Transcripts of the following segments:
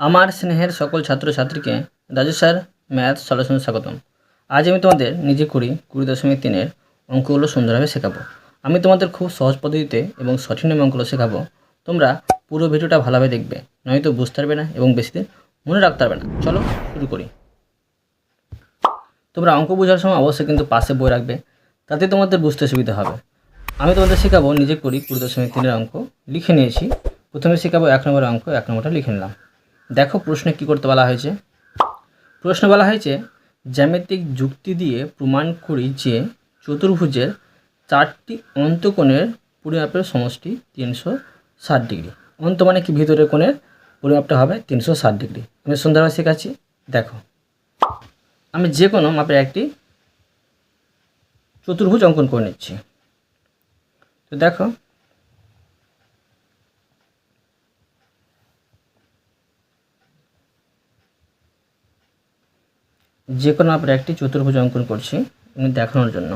আমার স্নেহের সকল ছাত্রছাত্রীকে রাজু স্যার, ম্যাথ সলিউশনে স্বাগতম। আজ আমি তোমাদের নিজে করি কুড়ি দশমিক তিনের অঙ্কগুলো সুন্দরভাবে শেখাবো। আমি তোমাদের খুব সহজ পদ্ধতিতে এবং সঠিক নিয়মে অঙ্কগুলো শেখাবো। তোমরা পুরো ভিডিওটা ভালোভাবে দেখবে, নয়তো বুঝতে পারবে না এবং বেশি দিন মনে রাখতে পারবে না। চলো শুরু করি। তোমরা অঙ্ক বোঝার সময় অবশ্যই কিন্তু পাশে বই রাখবে, তাতে তোমাদের বুঝতে সুবিধা হবে। আমি তোমাদের শেখাবো নিজে করি কুড়ি দশমিক তিনের অঙ্ক। লিখে নিয়েছি। প্রথমে শেখাবো এক নম্বরের অঙ্ক, এক নম্বরটা লিখে নিলাম। দেখো প্রশ্নে কী করতে বলা হয়েছে? প্রশ্ন বলা হয়েছে, জ্যামিতিক যুক্তি দিয়ে প্রমাণ করি যে চতুর্ভুজের চারটি অন্তকোণের পরিমাপের সমষ্টি তিনশো ষাট ডিগ্রি। অন্ত মানে কি ভিতরের কোণের? পরিমাপটা হবে তিনশো ষাট ডিগ্রি। আমি সুন্দরভাবে শেখাচ্ছি, দেখো। আমি যে কোনো মাপের একটি চতুর্ভুজ অঙ্কন করে নিচ্ছি। তো দেখো যে কোনো মাপের একটি চতুর্ভুজ অঙ্কন করছি দেখানোর জন্য।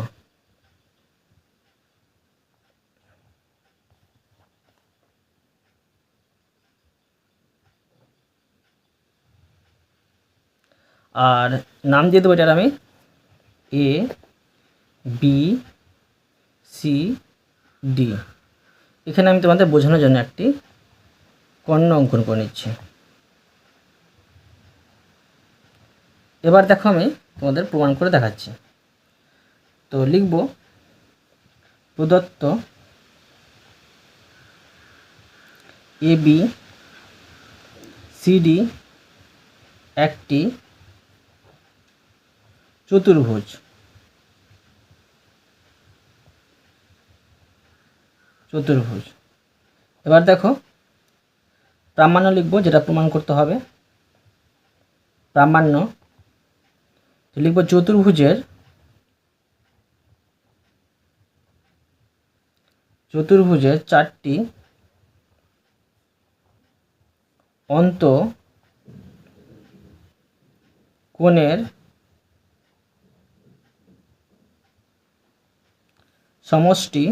আর নাম দিয়ে দেবো এটার আমি এ বি সি ডি এখানে আমি তোমাদের বোঝানোর জন্য একটি কর্ণ অঙ্কন করে নিচ্ছি। এবার দেখো আমি তোমাদের প্রমাণ করে দেখাচ্ছি। তো লিখব, প্রদত্ত এ বি সিডি একটি চতুর্ভুজ। চতুর্ভুজ। এবার দেখো, প্রামাণ্য লিখব, যেটা প্রমাণ করতে হবে। প্রামাণ্য তো লিখব চতুর্ভুজের চতুর্ভুজের চারটি অন্ত কোণের সমষ্টি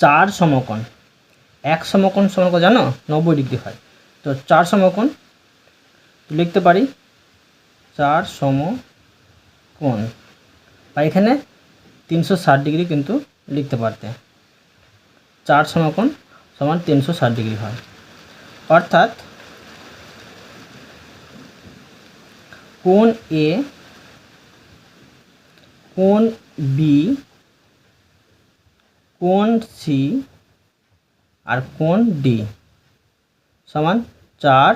চার সমকোণ। এক সমকোণ সমকোণ জানো? নব্বই ডিগ্রি হয়। তো চার সমকোণ লিখতে পারি? চার সম কোণ। বা এখানে তিনশো ষাট ডিগ্রি কিন্তু লিখতে পারতে। চার সমকোণ সমান তিনশো ষাট ডিগ্রি হয়। অর্থাৎ কোণ এ, কোণ বি, কোণ সি আর কোণ ডি সমান চার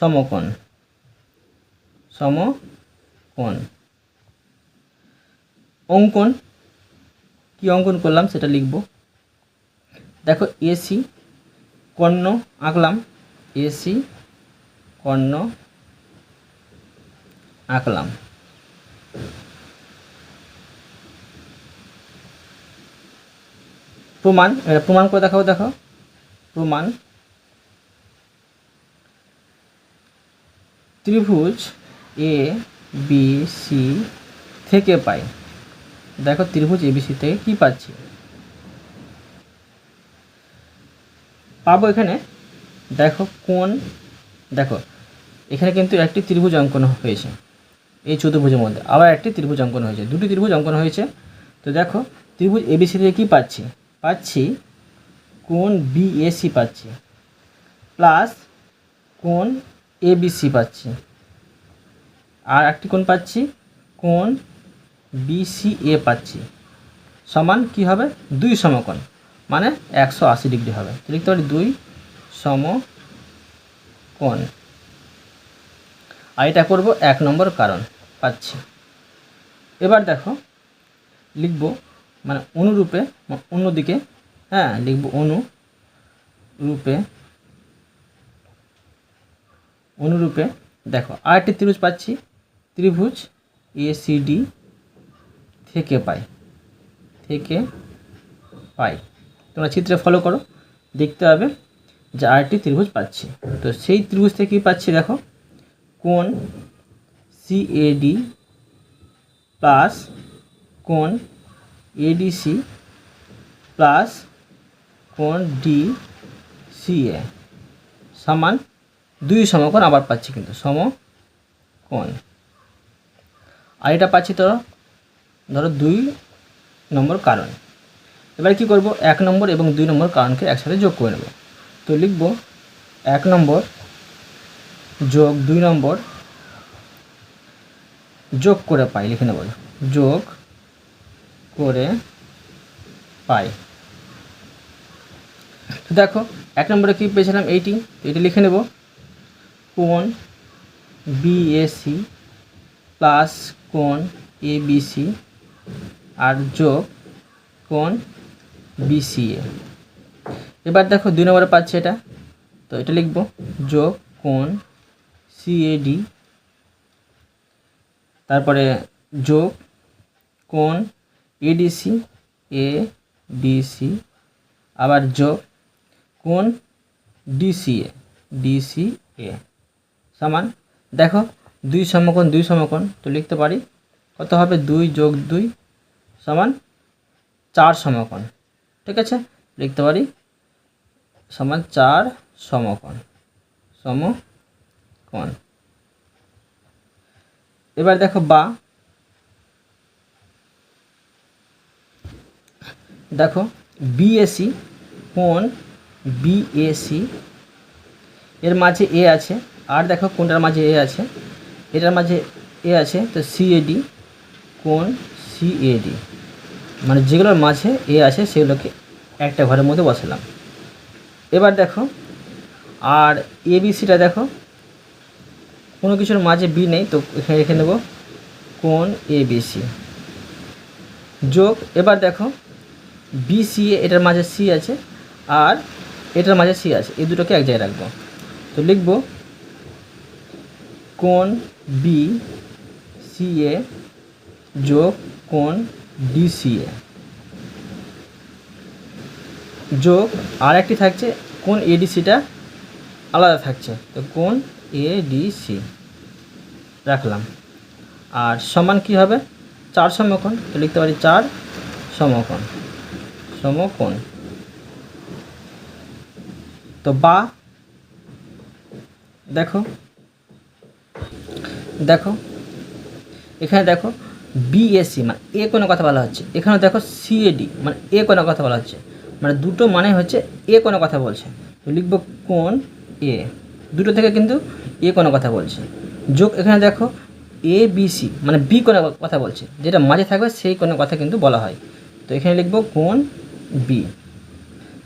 সমকোণ। সমকোণ। অঙ্কন। কি অঙ্কন করলাম সেটা লিখব। দেখো, এসি, কর্ণ, আঁকলাম। এসি, কর্ণ, আঁকলাম। প্রমাণ প্রমাণ করে দেখাবো দেখো। প্রমাণ। ত্রিভুজ এ বি সি থেকে পাই। দেখো ত্রিভুজ এ বি সি থেকে কী পাচ্ছি? পাবো এখানে। দেখো কোন, দেখো, এখানে কিন্তু একটি ত্রিভুজ অঙ্কন হয়েছে এই চতুর্ভুজের মধ্যে। আবার একটি ত্রিভুজ অঙ্কন হয়েছে। দুটি ত্রিভুজ অঙ্কন হয়েছে। তো দেখো, ত্রিভুজ এবিসি থেকে কী পাচ্ছি? পাচ্ছি কোন বিএসি পাচ্ছি। প্লাস কোন এবিসি পাচ্ছি। আর একটি কোণ পাচ্ছি, কোণ বিসিএ পাচ্ছি। সমান কি হবে? দুই সমকোণ মানে একশো আশি ডিগ্রি হবে। লিখতে পারি দুই সমকোণ। আর এটা করব এক নম্বর কারণ, পাচ্ছি। এবার দেখো, লিখব মানে অনুরূপে অন্যদিকে হ্যাঁ লিখব অনুরূপে অনুরূপে, দেখো, আরেকটি ত্রিভুজ পাচ্ছি। ত্রিভুজ এ সি ডি থেকে পাই থেকে পাই। তোমরা চিত্রে ফলো করো, দেখতে হবে যে আরেকটি ত্রিভুজ পাচ্ছি। তো সেই ত্রিভুজ থেকে কী পাচ্ছি, দেখো কোন সিএডি প্লাস কোন এডিসি প্লাস কোণ ডি সি এ সমান দুই সমকোণ আবার পাচ্ছি কিন্তু, সমকোণ। আর এটা পাচ্ছি তো ধরো দুই নম্বর কারণ। এবার কি করব? এক নম্বর এবং দুই নম্বর কারণকে একসাথে যোগ করে নেব। তো লিখব এক নম্বর যোগ দুই নম্বর যোগ করে পাই, লিখে নেব। যোগ করে পাই। তো দেখো, এক নম্বরে কী পেয়েছিলাম? এইটি এটা লিখে নেব। কোন বিএসি প্লাস কোন এবিসি আর যোগ কোন বিসিএ এবার দেখো দুই নম্বরে পাচ্ছে এটা। তো এটা লিখব, যোগ কোন সিএডি তারপরে যোগ কোন এডিসি এ ডিসি আবার যোগ কোন ডিসিএ ডিসিএ সমান। দেখো, দুই সমকোণ দুই সমকোণ, তো লিখতে পারি। কত হবে? দুই যোগ দুই সমান চার সমকোণ। ঠিক আছে? লিখতে পারি। সমান চার সমকোণ। সমকোণ। এবার দেখো বা। দেখো বিএসি কোন বিএসি এর মাঝে এ আছে। আর দেখো কোনটার মাঝে এ আছে? এটার মাঝে এ আছে, তো সিএডি কোন সিএডি মানে যেগুলোর মাঝে এ আছে, সেগুলোকে একটা ঘরের মধ্যে বসালাম। এবার দেখো, আর এবিসিটা দেখো, কোনো কিছুর মাঝে বি নেই, তো এখানে রেখে নেব, কোন এবিসি যোগ, এবার দেখো বিসিএ এটার মাঝে সি আছে, আর এটার মাঝে সি আছে, এই দুটোকে এক জায়গায় রাখব। তো লিখব কোন বি সিএ যোগ কোন ডিসিএ যোগ আর একটি থাকছে কোন এডিসিটা আলাদা থাকছে। তো কোন এডিসি রাখলাম। আর সমান কি হবে? চার সমকোণ। তো লিখতে পারি চার সমকোণ। সমকোণ। তো বা, দেখো দেখো, এখানে দেখো বিএসসি মানে এ কোনো কথা বলা হচ্ছে। এখানে দেখো সিএডি মানে এ কোনো কথা বলা হচ্ছে। মানে দুটো মানে হচ্ছে এ কোনো কথা বলছে। তো লিখব কোন এ দুটো থেকে কিন্তু এ কোনো কথা বলছে। যোগ এখানে দেখো এ বিসি মানে বি কোনো কথা বলছে। যেটা মাঝে থাকবে সেই কোনো কথা কিন্তু বলা হয়। তো এখানে লিখব কোন বি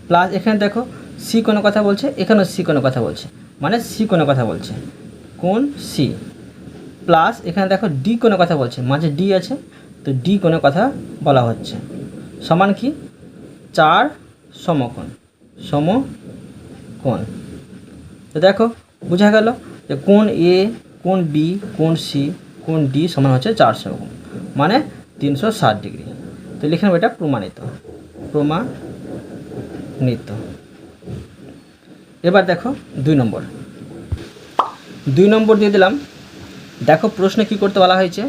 প্লাস এখানে দেখো সি কোনো কথা বলছে, এখানেও সি কোনো কথা বলছে। মানে সি কোনো কথা বলছে। কোন সি প্লাস এখানে দেখো ডি কোনো কথা বলছে, মাঝে ডি আছে, তো ডি কোনো কথা বলা হচ্ছে। সমান কি? চার সমকোণ সমকোণ। তো দেখো, বোঝা গেল যে কোন এ কোন বি কোন সি কোন ডি সমান হচ্ছে চার সমকোণ মানে তিনশো ষাট ডিগ্রি। তো লিখে নেব এটা প্রমাণিত প্রমাণিত। এবার দেখো দুই নম্বর। দুই নম্বর দিয়ে দিলাম দেখো প্রশ্নে কি করতে বলা হয়েছে?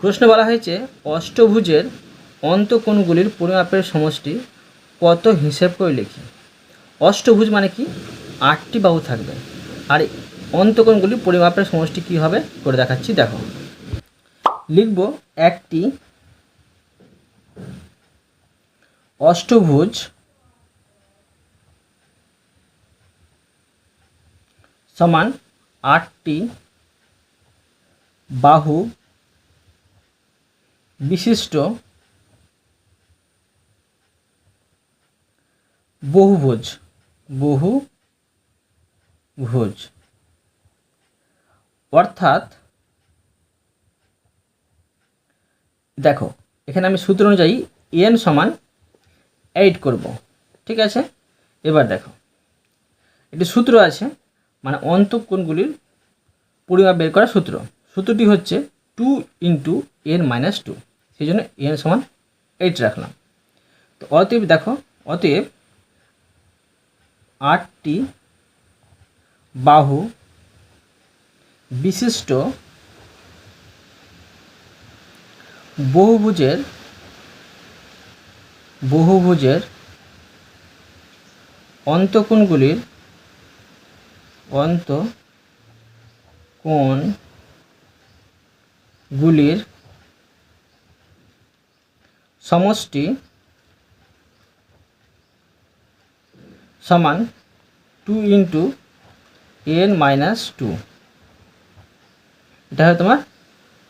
প্রশ্নে বলা হয়েছে, অষ্টভুজের অন্তকোণগুলির পরিমাপের সমষ্টি কত হিসেব করে লিখি? অষ্টভুজ মানে কি? আটটি বাহু থাকবে। আর অন্তকোণগুলির পরিমাপের সমষ্টি কী হবে? করে দেখাচ্ছি, দেখো। লিখব একটি অষ্টভুজ সমান আটটি বাহু বিশিষ্ট বহুভুজ বহু ভুজ অর্থাৎ, দেখো, এখানে আমি সূত্র অনুযায়ী এন সমান এইট করব, ঠিক আছে? এবার দেখো, একটি সূত্র আছে মানে অন্তঃকোণগুলির পরিমাপ বের করার সূত্র। সূত্রটি হচ্ছে two into n minus two সেই জন্য এন সমান এইট রাখলাম। তো অতএব দেখো, অতএব আটটি বাহু বিশিষ্ট বহুভুজের বহুভুজের অন্তকোণগুলির অন্ত কোণগুলির সমষ্টি সমান two into n minus two এটা হবে তোমার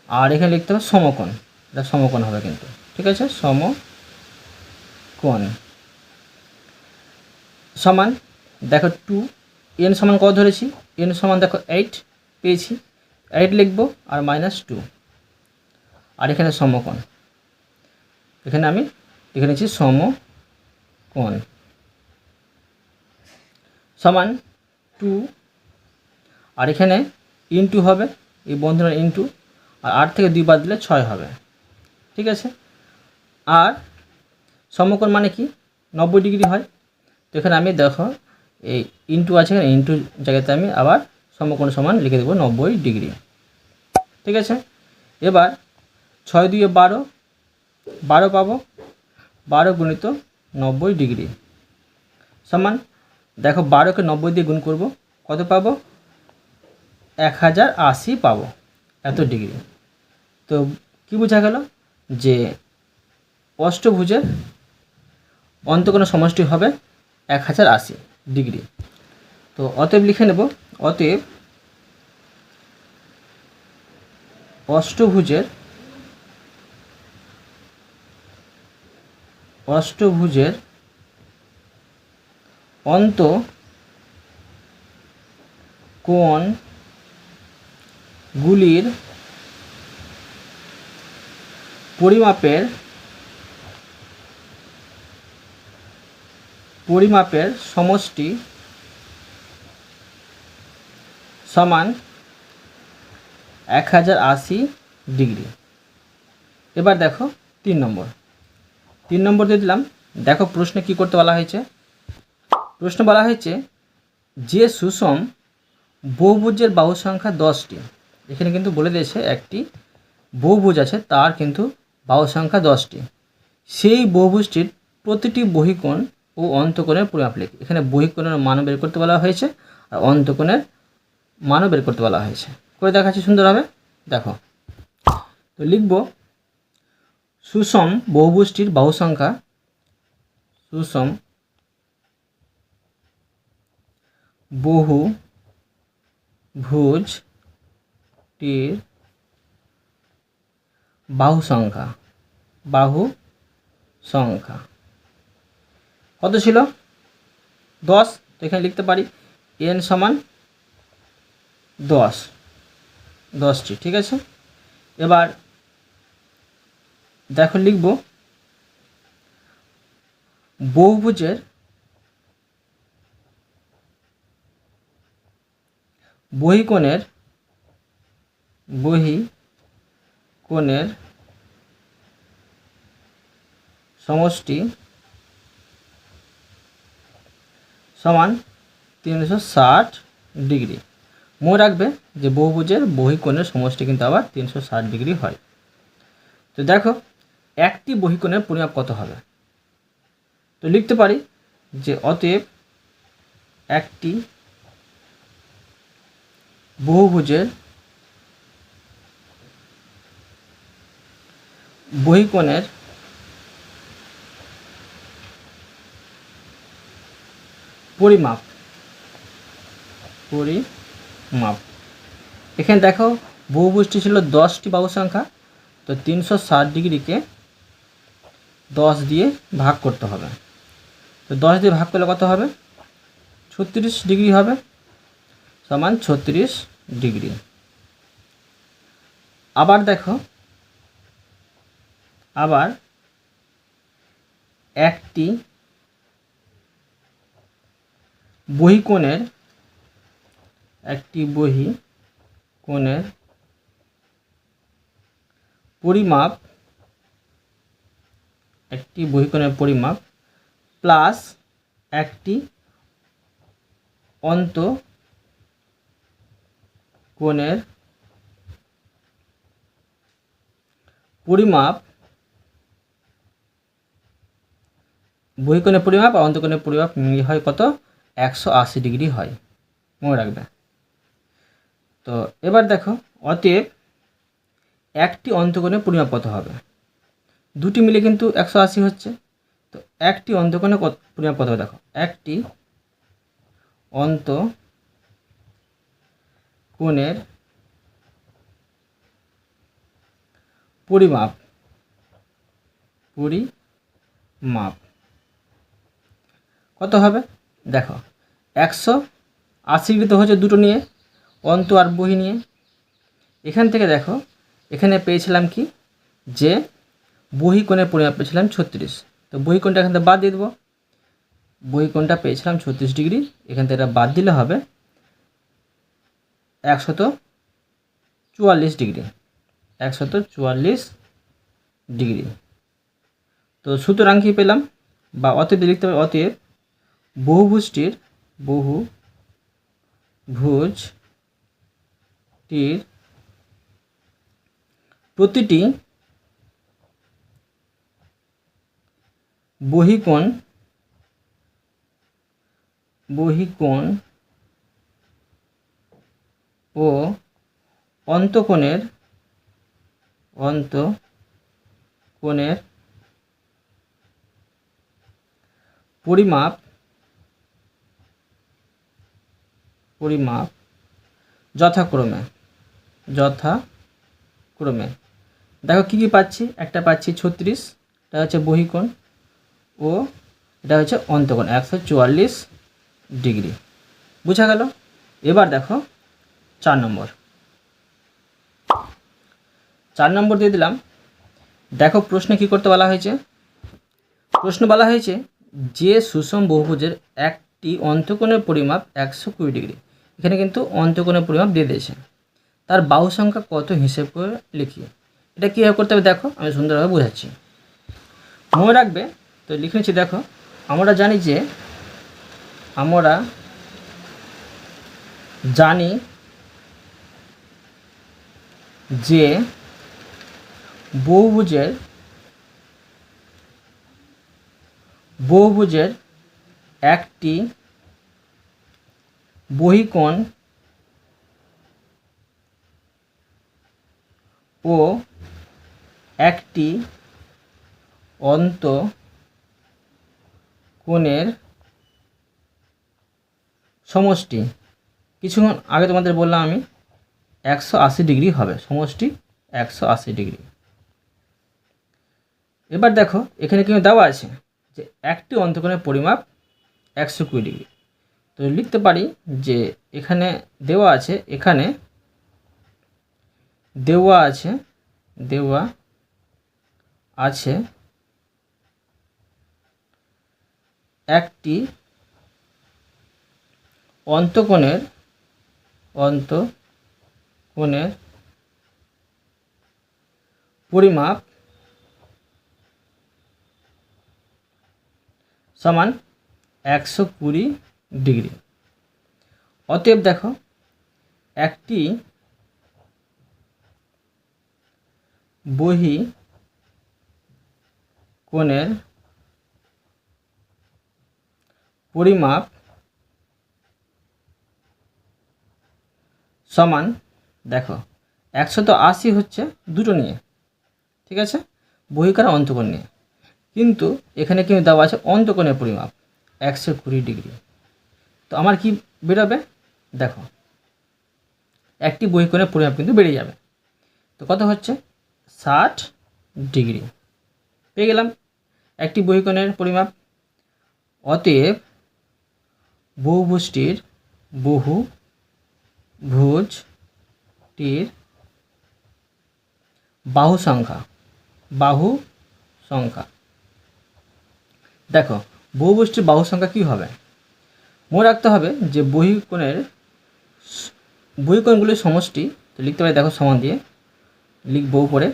আর এখানে লিখতে হবে সমকোণ। এটা সমকোণ হবে কিন্তু। ঠিক আছে? সমকোণ। সমান, দেখো টু এন সমান কত ধরেছি? এন সমান দেখো এইট পেয়েছি। এইট লিখব আর মাইনাস টু আর এখানে সমকোণ। এখানে আমি লিখে নিচ্ছি সমকোণ। সমান টু। আর এখানে ইনটু হবে, এই বন্ধনের ইনটু আর আট থেকে দুই বাদ দিলে ছয় হবে। ঠিক আছে? আর সমকোণ মানে কি? নব্বই ডিগ্রি হয়। তো এখানে আমি দেখো, এই ইনটু আছে এখানে ইনটু জায়গাতে আমি আবার সমকোণ সমান লিখে দেবো নব্বই ডিগ্রি। ঠিক আছে? এবার ছয় দুয়ে বারো বারো পাবো, বারো গুণিত নব্বই ডিগ্রি। সমান, দেখো বারোকে নব্বই দিয়ে গুণ করব, কত পাবো? এক হাজার আশি পাবো, এত ডিগ্রি। তো কি বোঝা গেল? যে অষ্টভুজের অন্তকোণ সমষ্টি হবে এক হাজার আশি ডিগ্রি। তো অতএব লিখে নেব, অতএব অষ্টভুজের অষ্টভুজের অন্ত কোণ গুলির পরিমাপের পরিমাপের সমষ্টি সমান এক হাজার আশি ডিগ্রি। এবার দেখো তিন নম্বর। তিন নম্বর দিয়ে দিলাম। দেখো প্রশ্নে কি করতে বলা হয়েছে? প্রশ্ন বলা হয়েছে, যে সুষম বহুভুজের বাহু সংখ্যা দশটি, এখানে কিন্তু বলে দিয়েছে একটি বহুভুজ আছে, তার কিন্তু বাহু সংখ্যা দশটি। সেই বহুভুজটির প্রতিটি বহিকোণ ও অন্তকোণের পরিমাপ লিখ। এখানে বহিকোণের মানও বের করতে বলা হয়েছে আর অন্তকোণের মানও বের করতে বলা হয়েছে। করে দেখাচ্ছি সুন্দরভাবে। দেখো, তো লিখব সুষম বহুভুজটির বাহু সংখ্যা সুষম বহু ভুজটির বাহু সংখ্যা বাহু সংখ্যা কত ছিল? দশ, তো এখানে লিখতে পারি। এন সমান দশ। দশটি, ঠিক আছে? এবার দেখো লিখব। বহুভুজের বহিকোণের বহি কোণের সমষ্টি সমান তিনশো ষাট ডিগ্রি। মনে রাখবে যে বহুভুজের বহিকোণের সমষ্টি কিন্তু আবার তিনশো ষাট ডিগ্রি হয়। তো দেখো একটি বহিকোণের পরিমাপ কত হবে? তো লিখতে পারি যে অতএব একটি বহুভুজের বহিকোণের পরিমাপ পরিমাপ। এখানে দেখো বহুভুজটি ছিল দশটি বাহু সংখ্যা, তো তিনশো ষাট ডিগ্রিকে দশ দিয়ে ভাগ করতে হবে। তো দশ দিয়ে ভাগ করলে কত হবে? ছত্রিশ ডিগ্রি হবে সমান ছত্রিশ ডিগ্রি। আবার দেখো, আবার একটি বহিকোণের একটি বহি কোণের পরিমাপ একটি বহিকোণের পরিমাপ প্লাস একটি অন্ত কোণের পরিমাপ, বহিকোণের পরিমাপ আর অন্তকোণের পরিমাপ মিলিয়ে হয় কত? একশো আশি ডিগ্রি হয়। মনে রাখবে। তো এবার দেখো, অতএব একটি অন্তকোণের পরিমাপ কত হবে? দুটি মিলে কিন্তু একশো আশি হচ্ছে। তো একটি অন্তকোণে কত পরিমাপ কত দেখো। একটি অন্ত কোণের পরিমাপ পরিমাপ। কত হবে? দেখো, একশো আশি ডিগ্রি তো হচ্ছে দুটো নিয়ে, অন্ত আর বহি নিয়ে। এখান থেকে দেখো, এখানে পেয়েছিলাম কি? যে বহি কোণের পরিমাপ পেয়েছিলাম ছত্রিশ। তো বহি কোণটা এখান থেকে বাদ দিয়ে দেবো। বহি কোণটা পেয়েছিলাম ছত্রিশ ডিগ্রি। এখান থেকে এটা বাদ দিলে হবে একশত চুয়াল্লিশ ডিগ্রি। একশত চুয়াল্লিশ ডিগ্রি। তো সুতরাং কী পেলাম? বা অতএব লিখতে হবে অতএব বহুভুজটির বহু ভুজটির প্রতিটি বহিকোণ বহিকোণ ও অন্তকোণের অন্তকোণের পরিমাপ পরিমাপ যথাক্রমে যথাক্রমে। দেখো কী কী পাচ্ছি? একটা পাচ্ছি ছত্রিশ, এটা হচ্ছে বহিকোণ। ও, এটা হচ্ছে অন্তকোণ, একশো চুয়াল্লিশ ডিগ্রি। বুঝা গেল? এবার দেখো, চার নম্বর। চার নম্বর দিয়ে দিলাম। দেখো, প্রশ্নে কি করতে বলা হয়েছে? প্রশ্ন বলা হয়েছে, যে সুষম বহুভুজের একটি অন্তকোণের পরিমাপ একশো কুড়ি ডিগ্রি। এখানে কিন্তু অন্তকোণের পরিমাপ দিয়ে দিয়েছে। তার বাহু সংখ্যা কত হিসেব করে লিখি। এটা কীভাবে করতে হবে দেখো, আমি সুন্দরভাবে বোঝাচ্ছি। মনে রাখবে তো লিখে নিচ্ছি দেখো, আমরা জানি যে আমরা জানি যে বহুভুজের বহুভুজের একটি বহিকোণ ও একটি অন্ত কোণের সমষ্টি। কিছুক্ষণ আগে তোমাদের বললাম আমি, একশো আশি ডিগ্রি হবে, সমষ্টি একশো আশি ডিগ্রি। এবার দেখো, এখানে কিন্তু দেওয়া আছে যে একটি অন্তকোণের পরিমাপ একশো কুড়ি ডিগ্রি। তো লিখতে পারি যে এখানে দেওয়া আছে, এখানে দেওয়া আছে দেওয়া আছে একটি অন্তকোণের অন্তকোণের পরিমাপ সমান একশো কুড়ি ডিগ্রি। অতএব দেখো একটি বহি কোণের পরিমাপ সমান, দেখো, একশত আশি হচ্ছে দুটো নিয়ে, ঠিক আছে? বহিকার অন্তকোণ নিয়ে। কিন্তু এখানে কিন্তু দেওয়া আছে অন্তকোণের পরিমাপ, একশো কুড়ি ডিগ্রি। তো আমার কি বেরোবে? দেখো, একটি বহিকোণের পরিমাপ কিন্তু বেড়ে যাবে। তো কত হচ্ছে? ষাট ডিগ্রি। পেয়ে গেলাম। একটি বহিকোণের পরিমাপ। অতএব বহুভুজটির বহু ভুজটির বাহু সংখ্যা বাহু সংখ্যা। দেখো বহুভুজটির বাহু সংখ্যা কী হবে? মনে রাখতে হবে যে বহিকোণের বহিকোণগুলির সমষ্টি, তো লিখতে পারি দেখো সমান দিয়ে, লিখব উপরে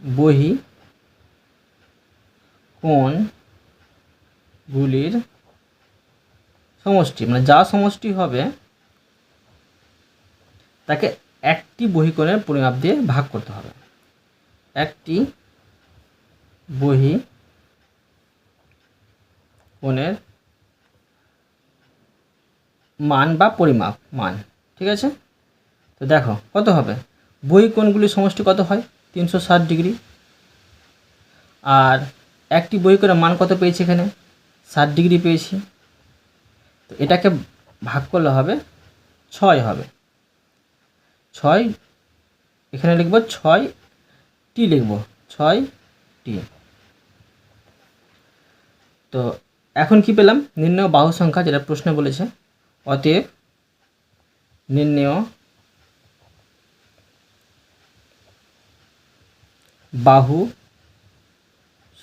বহি কোণগুলির সমষ্টি মানে যা সমষ্টি হবে, তাকে একটি বহিকোণের পরিমাপ দিয়ে ভাগ করতে হবে। একটি বহি কোণের মান বা পরিমাপ, মান, ঠিক আছে? তো দেখো, কত হবে? বই কোণগুলির সমষ্টি কত হয়? তিনশো ষাট ডিগ্রি। আর একটি বই করে মান কত পেয়েছি এখানে? ষাট ডিগ্রি পেয়েছি। তো এটাকে ভাগ করলে হবে ছয় হবে। ছয়, এখানে লিখব ছয় টি লিখব, ছয় টি। তো এখন কি পেলাম? নির্ণয় বাহু সংখ্যা যেটা প্রশ্ন বলেছে, অতএব নির্ণয় বাহু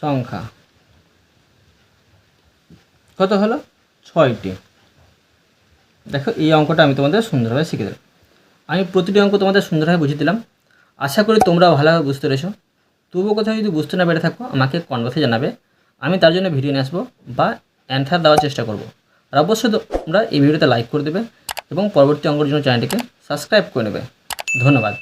সংখ্যা। কত হলো? ছয়টি। দেখো, এই অঙ্কটা আমি তোমাদের সুন্দরভাবে শিখে দিলাম আমি প্রতিটি অঙ্ক তোমাদের সুন্দরভাবে বুঝিয়ে দিলাম। আশা করি তোমরা ভালোভাবে বুঝতে পেরেছ। তবুও কোথাও যদি বুঝতে না পেরে থাকো, আমাকে কনভার্সে জানাবে। আমি তার জন্য ভিডিও নিয়ে আসব বা অ্যান্সার দেওয়ার চেষ্টা করব। আর অবশ্যই তোমরা এই ভিডিওতে লাইক করে দেবে এবং পরবর্তী অঙ্কের জন্য চ্যানেলটিকে সাবস্ক্রাইব করে নেবে। ধন্যবাদ।